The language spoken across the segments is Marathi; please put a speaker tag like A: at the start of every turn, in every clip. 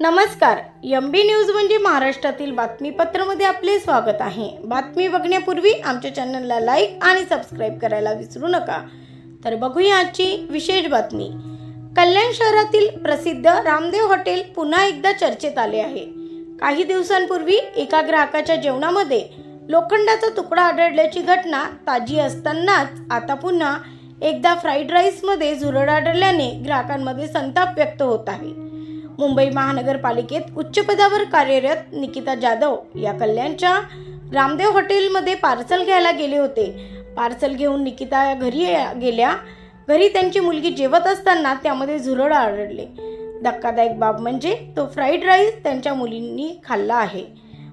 A: नमस्कार एम बी न्यूज म्हणजे महाराष्ट्रातील बातमीपत्रामध्ये आपले स्वागत आहे. बातमी बघण्यापूर्वी आमच्या चॅनलला लाईक आणि सबस्क्राईब करायला विसरू नका. तर बघूया आजची विशेष बातमी. कल्याण शहरातील प्रसिद्ध रामदेव हॉटेल पुन्हा एकदा चर्चेत आले आहे. काही दिवसांपूर्वी एका ग्राहकाच्या जेवणामध्ये लोखंडाचा तुकडा आढळल्याची घटना ताजी असतानाच आता पुन्हा एकदा फ्राईड राईसमध्ये झुरड आढळल्याने ग्राहकांमध्ये संताप व्यक्त होत आहे. मुंबई महानगरपालिकेत उच्च पदावर कार्यरत निकिता जाधव या कल्याणच्या रामदेव हॉटेलमध्ये पार्सल घ्यायला गेले होते. पार्सल घेऊन निकिता घरी गेल्या. घरी त्यांची मुलगी जेवत असताना त्यामध्ये झुरळ आढळले. धक्कादायक बाब म्हणजे तो फ्राईड राईस त्यांच्या मुलींनी खाल्ला आहे.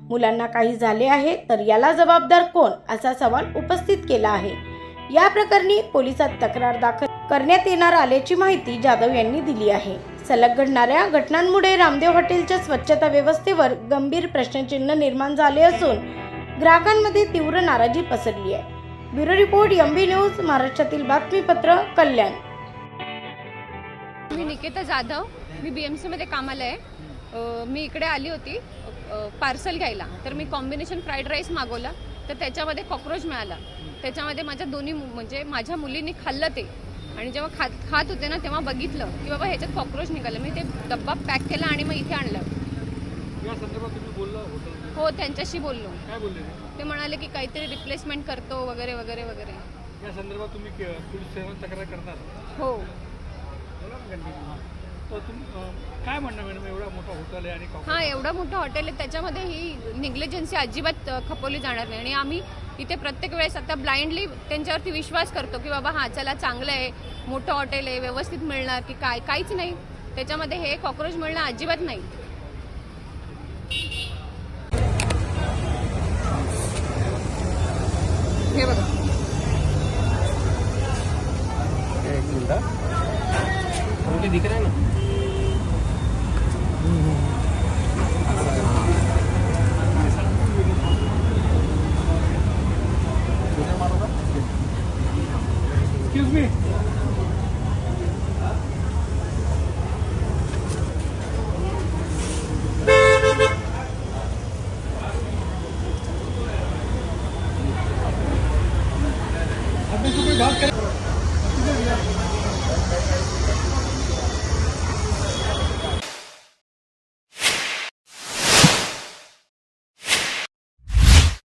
A: मुलांना काही झाले आहे तर याला जबाबदार कोण असा सवाल उपस्थित केला आहे. या प्रकरणी पोलिसात तक्रार दाखल करण्यात येणार आल्याची माहिती जाधव यांनी दिली आहे. सलग घडणाऱ्या घटनांमुळे रामदेव हॉटेलच्या स्वच्छता व्यवस्थेवर गंभीर प्रश्नचिन्ह निर्माण झाले असून ग्राहकांमध्ये तीव्र नाराजी पसरली आहे. ब्युरो रिपोर्ट एमबी न्यूज महाराष्ट्रातील बातमीपत्र कल्याण.
B: मी निकेता जाधव मी बी एम सीमध्ये कामाला आहे. मी इकडे आली होती पार्सल घ्यायला. तर मी कॉम्बिनेशन फ्राईड राईस मागवला तर त्याच्यामध्ये कॉक्रोच मिळाला. त्याच्यामध्ये माझ्या दोन्ही म्हणजे माझ्या मुलींनी खाल्लं ते. आणि जेव्हा खात खात होते ना तेव्हा बघितलं की बाबा ह्याच्यात कॉक्रोच निघालं. मी ते डब्बा पॅक केला आणि मग इथे आणलं. हो त्यांच्याशी बोललो.
C: ते?
B: म्हणाले की काहीतरी रिप्लेसमेंट करतो वगैरे वगैरे वगैरे.
C: या संदर्भात तुम्ही पोलीस तक्रार करणार?
B: हो.
C: काय म्हणणं मॅडम? एवढा मोठा हॉटेल आहे आणि
B: हा एवढं मोठं हॉटेल आहे. त्याच्यामध्ये ही निग्लिजन्सी अजिबात खपवली जाणार नाही. आणि आम्ही इथे प्रत्येक वेळेस आता ब्लाइंडली त्यांच्यावरती विश्वास करतो की बाबा हा चला चांगलं आहे. मोठं हॉटेल आहे व्यवस्थित मिळणार की काय? काहीच नाही. त्याच्यामध्ये हे कॉक्रोच मिळणं अजिबात नाही. हे बघा.
C: पे दिख रहे हैं ना? तो बात कर